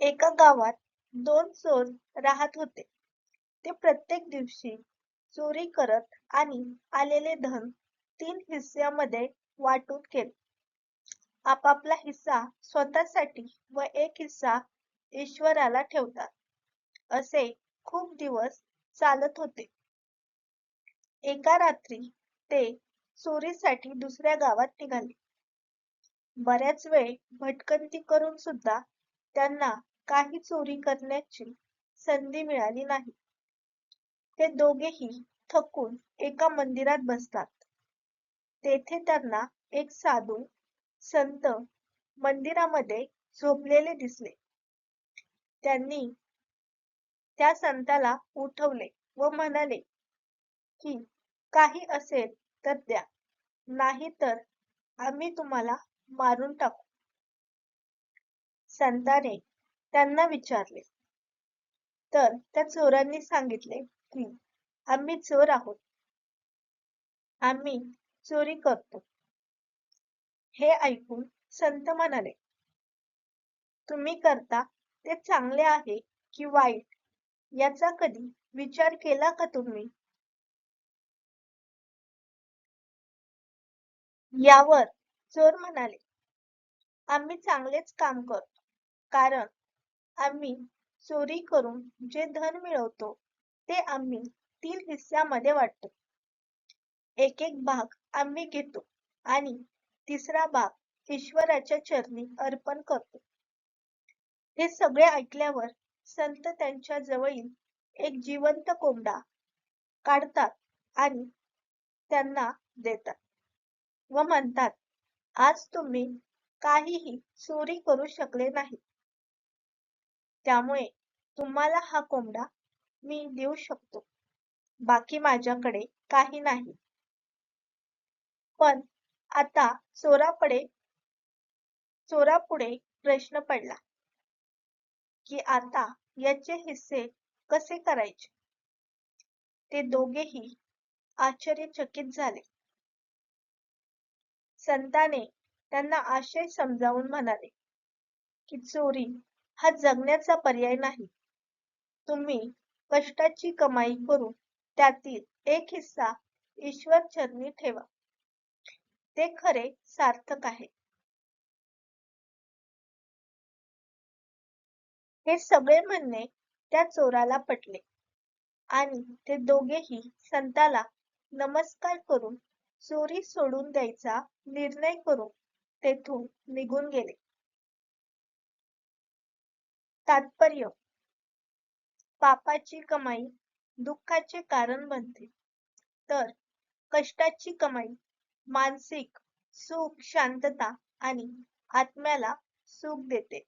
एका गावात दोन चोर राहत होते. ते प्रत्येक दिवशी चोरी करत आणि आलेले धन तीन हिस्स्यामध्ये वाटून घेत. आपापला हिस्सा स्वतःसाठी व एक हिस्सा ईश्वराला ठेवतात. असे खूप दिवस चालत होते. एका रात्री ते चोरीसाठी दुसऱ्या गावात निघाले. बऱ्याच वेळ भटकंती करून सुद्धा त्यांना काही चोरी करण्याची संधी मिळाली नाही. ते दोघेही थकून एका मंदिरात बसतात. तेथे त्यांना एक साधू संत मंदिरामध्ये झोपलेले दिसले. त्यांनी त्या संताला उठवले व म्हणाले की काही असेल तर द्या नाही तर आम्ही तुम्हाला मारून टाकू. संताने त्यांना विचारले तर त्या चोरांनी सांगितले की आम्ही चोर आहोत. आम्ही चोरी करतो. हे ऐकून संत म्हणाले तुम्ही करता ते चांगले आहे की वाईट याचा कधी विचार केला का तुम्ही? यावर चोर म्हणाले आम्ही चांगलेच काम करतो कारण आम्ही चोरी करून जे धन मिळवतो ते आम्ही तीन हिस्स्यामध्ये वाटतो. एक एक भाग आम्ही घेतो आणि तिसरा भाग ईश्वराच्या चरणी अर्पण करतो. हे सगळे ऐकल्यावर संत त्यांच्या जवळील एक जिवंत कोंबडा काढतात आणि त्यांना देतात व म्हणतात आज तुम्ही काहीही चोरी करू शकले नाही. त्यामुळे तुम्हाला हा कोंबडा मी देऊ शकतो. बाकी माझ्याकडे काही नाही. पण आता चोरापुढे चोरापुढे प्रश्न पडला की आता याचे हिस्से कसे करायचे? ते दोघेही आश्चर्यचकित झाले. संताने त्यांना आशय समजावून म्हणाले की चोरी हा जगण्याचा पर्याय नाही. तुम्ही कष्टाची कमाई करून त्यातील एक हिस्सा ईश्वर चरणी ठेवा. ते खरे सार्थक आहे. हे सगळे म्हणणे त्या चोराला पटले आणि ते दोघेही संताला नमस्कार करून चोरी सोडून द्यायचा निर्णय करून तेथून निघून गेले. तात्पर्य पापाची कमाई दुःखाचे कारण बनते तर कष्टाची कमाई मानसिक सुख शांतता आणि आत्म्याला सुख देते.